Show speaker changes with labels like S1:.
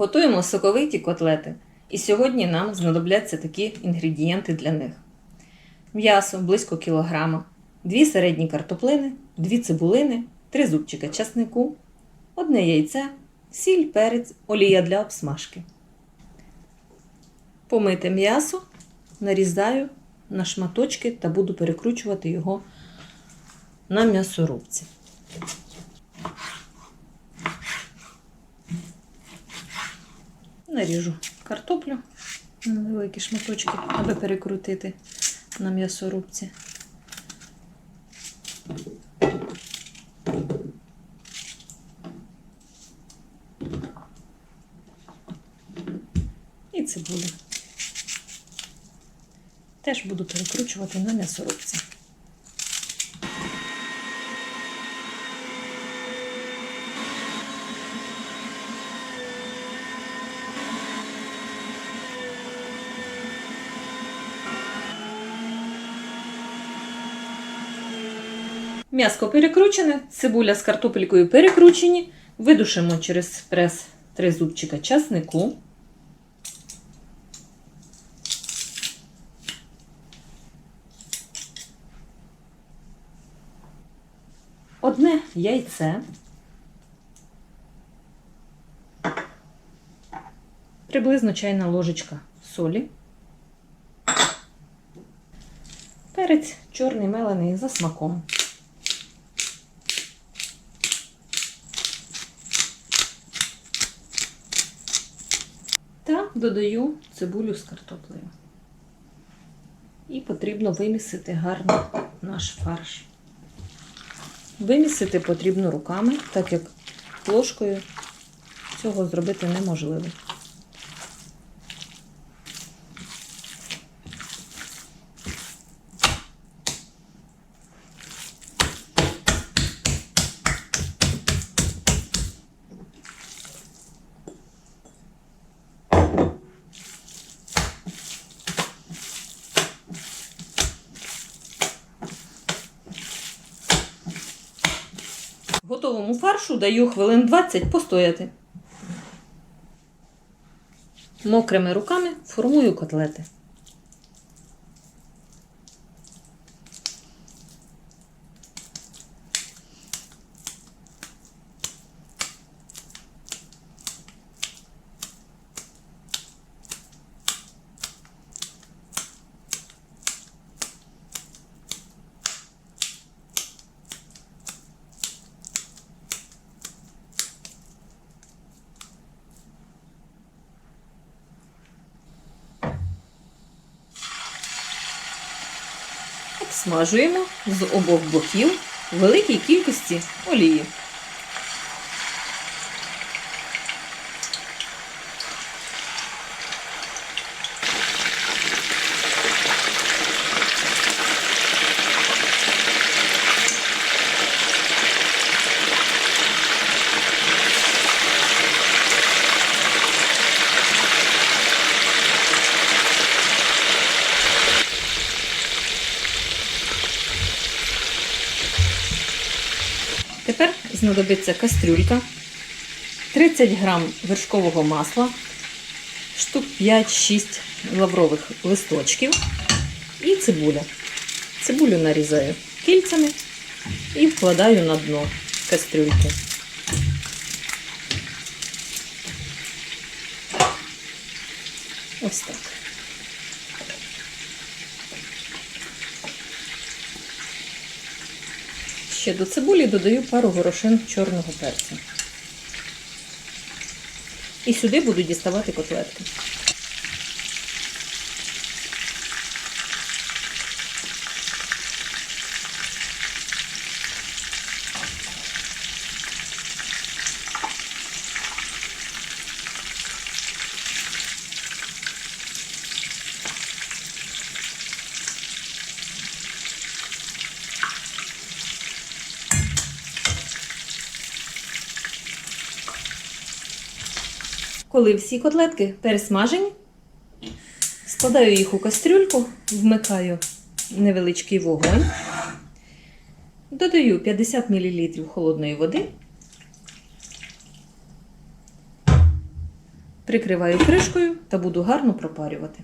S1: Готуємо соковиті котлети. І сьогодні нам знадобляться такі інгредієнти для них: м'ясо близько кілограма, дві середні картоплини, дві цибулини, три зубчика часнику, одне яйце, сіль, перець, олія для обсмажки. Помите м'ясо нарізаю на шматочки та буду перекручувати його на м'ясорубці. Наріжу картоплю на великі шматочки, аби перекрутити на м'ясорубці. І цибулю. Теж буду перекручувати на м'ясорубці. М'яско перекручене, цибуля з картопелькою перекручені. Видушимо через прес три зубчика часнику. Одне яйце. Приблизно чайна ложечка солі. Перець чорний мелений за смаком. Та додаю цибулю з картоплею. І потрібно вимісити гарно наш фарш. Вимісити потрібно руками, так як ложкою цього зробити неможливо. Готовому фаршу даю хвилин 20 постояти. Мокрими руками формую котлети. Обсмажуємо з обох боків великій кількості олії. Тепер знадобиться кастрюлька, 30 грам вершкового масла, штук 5-6 лаврових листочків і цибуля. Цибулю нарізаю кільцями і вкладаю на дно кастрюльки. Ось так. Ще до цибулі додаю пару горошин чорного перцю. І сюди буду діставати котлетки. Коли всі котлетки пересмажені, складаю їх у кастрюльку, вмикаю невеличкий вогонь, додаю 50 мл холодної води, Прикриваю кришкою та буду гарно пропарювати.